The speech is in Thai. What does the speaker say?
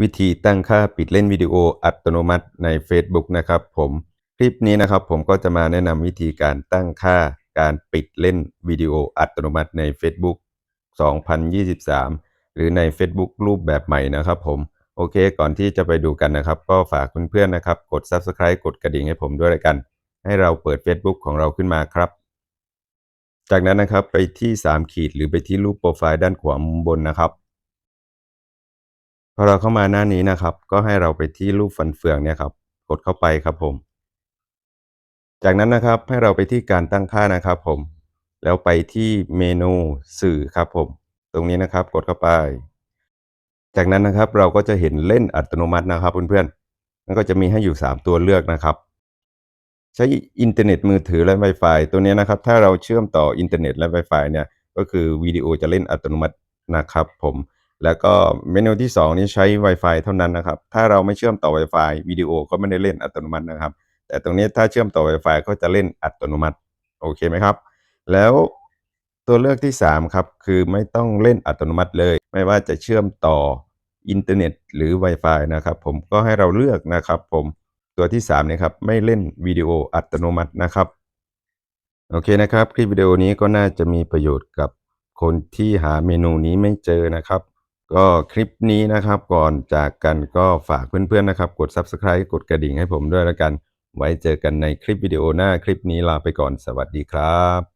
วิธีตั้งค่าปิดเล่นวิดีโออัตโนมัติใน Facebook นะครับผมคลิปนี้นะครับผมก็จะมาแนะนำวิธีการตั้งค่าการปิดเล่นวิดีโออัตโนมัติใน Facebook 2023 หรือใน Facebook รูปแบบใหม่นะครับผมโอเค ก่อนที่จะไปดูกันนะครับ ก็ฝากเพื่อนๆนะครับ กด Subscribe กดกระดิ่งให้ผมด้วยละกัน ให้เราเปิด Facebook ของเราขึ้นมาครับ จากนั้นนะครับไปที่ 3 ขีดหรือไปที่รูปโปรไฟล์ด้านขวามุมบนนะครับ พอเราเข้ามาหน้านี้นะครับ ก็ให้เราไปที่รูปฟันเฟืองเนี่ยครับ กดเข้าไปครับผม จากนั้นนะครับให้เราไปที่การตั้งค่านะครับผม แล้วไปที่เมนูสื่อครับผม ตรงนี้นะครับกดเข้าไป จากนั้นนะครับเราก็จะเห็นเล่นอัตโนมัตินะครับเพื่อนๆมันก็จะมีให้อยู่ 3 ตัวเลือกนะครับใช้อินเทอร์เน็ตมือถือและ Wi-Fi ตัวนี้นะครับ ถ้าเราเชื่อมต่ออินเทอร์เน็ตและ Wi-Fi เนี่ย ก็คือวิดีโอจะเล่นอัตโนมัตินะครับผม แล้วก็เมนูที่ 2 นี้ใช้ Wi-Fi เท่านั้นนะครับ ถ้าเราไม่เชื่อมต่อ Wi-Fi วิดีโอก็ไม่ได้เล่นอัตโนมัตินะครับ แต่ตรงนี้ถ้าเชื่อมต่อ Wi-Fi ก็จะเล่นอัตโนมัติ โอเคไหมครับ แล้วตัวเลือกที่ 3 ครับ คือไม่ต้องเล่นอัตโนมัติเลย ไม่ว่าจะเชื่อมต่ออินเทอร์เน็ตหรือ Wi-Fi นะครับผมก็ให้เราเลือกนะครับ ผมตัวที่3เนี่ยครับไม่เล่นวิดีโออัตโนมัตินะครับ โอเคนะครับ คลิปวิดีโอนี้ก็น่าจะมีประโยชน์กับคนที่หาเมนูนี้ไม่เจอนะครับ ก็คลิปนี้นะครับก่อนจากกันก็ฝากเพื่อนๆนะครับ กด Subscribe กดกระดิ่งให้ผมด้วยแล้วกัน ไว้เจอกันในคลิปวิดีโอหน้าคลิปนี้ลาไปก่อนสวัสดีครับ